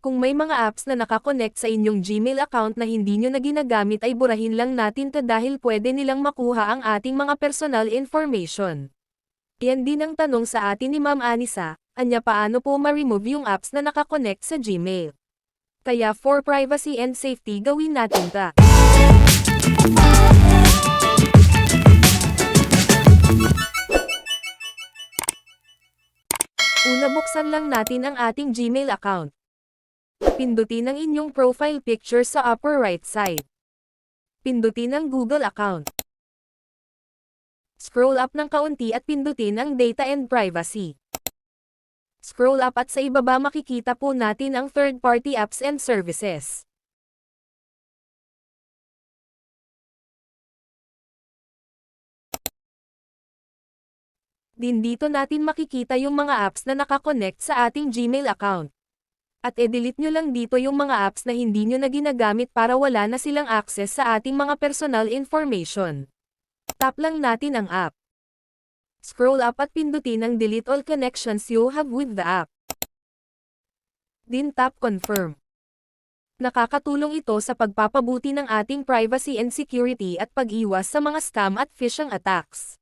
Kung may mga apps na nakakonect sa inyong Gmail account na hindi nyo na ginagamit ay burahin lang natin to dahil pwede nilang makuha ang ating mga personal information. Yan din ang tanong sa atin ni Ma'am Anisa, anya paano po ma-remove yung apps na nakakonect sa Gmail. Kaya for privacy and safety gawin natin ta. Una buksan lang natin ang ating Gmail account. Pindutin ang inyong profile picture sa upper right side. Pindutin ang Google account. Scroll up ng kaunti at pindutin ang Data and Privacy. Scroll up at sa ibaba makikita po natin ang third-party apps and services. Din dito natin makikita yung mga apps na nakakonect sa ating Gmail account. At e-delete nyo lang dito yung mga apps na hindi nyo na ginagamit para wala na silang access sa ating mga personal information. Tap lang natin ang app. Scroll up at pindutin ang delete all connections you have with the app. Din tap confirm. Nakakatulong ito sa pagpapabuti ng ating privacy and security at pag-iwas sa mga scam at phishing attacks.